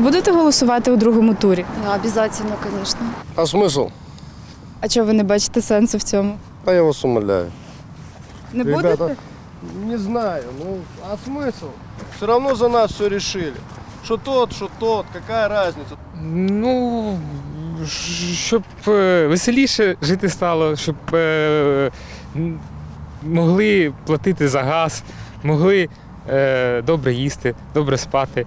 Чи будете голосувати у другому турі? Ну, обязательно, конечно. А смысл? А чого ви не бачите сенсу в цьому? А я вас умоляю. Не Ребята, будете? Не знаю, ну а смысл? Все равно за нас все решили. Что тот, что тот, какая разница? Ну, щоб е, веселіше жити стало, щоб е, м, могли платити за газ, могли е, добре їсти, добре спати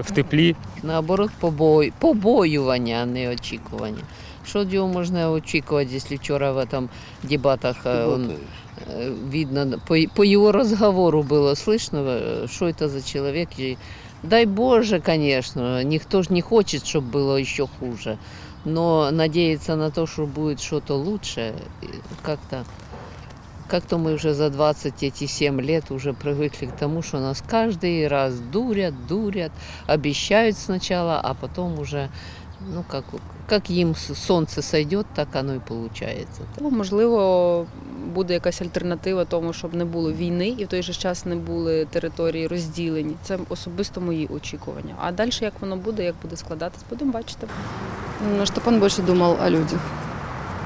в теплі. Наоборот, побой... побоювання, а не очікування. Що від його можна очікувати, якщо вчора в там дебатах е, он, е, видно, по, по його розговору було слышно, е, що це за чоловік. Дай Боже, конечно, ніхто ж не хоче, щоб було ще хуже. Но надеяться на то, что будет что-то лучше, как-то как-то мы уже за 20 эти 7 лет уже привыкли к тому, что нас каждый раз дурят, дурят, обещают сначала, а потом уже, ну, как, как им с- солнце сойдет, так оно и получается. Ну, Можливо, буде якась альтернатива тому, щоб не було війни і в той же час не були території розділені. Це особисто мої очікування. А далі як воно буде, як буде складатись, будемо бачити. Ну, чтобы он больше думал о людях,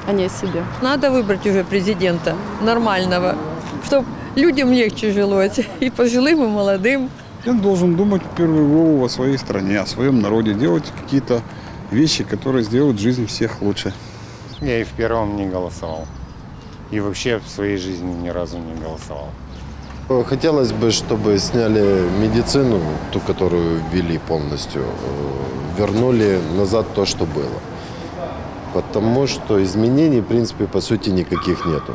А не о себе. Надо выбрать уже президента нормального, чтобы людям легче жилось, и пожилым, и молодым. Он должен думать в первую голову о своей стране, о своем народе, делать какие-то вещи, которые сделают жизнь всех лучше. Я и в первом не голосовал. И вообще в своей жизни ни разу не голосовал. Хотелось бы, чтобы сняли медицину, ту, которую ввели полностью, э, вернули назад то, что было. Потому что изменений, в принципе, по сути, никаких нету.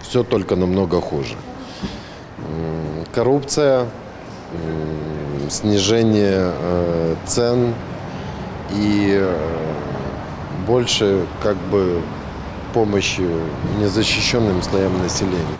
Все только намного хуже. Коррупция, снижение э, цен и э, больше как бы помощи незащищенным слоям населения.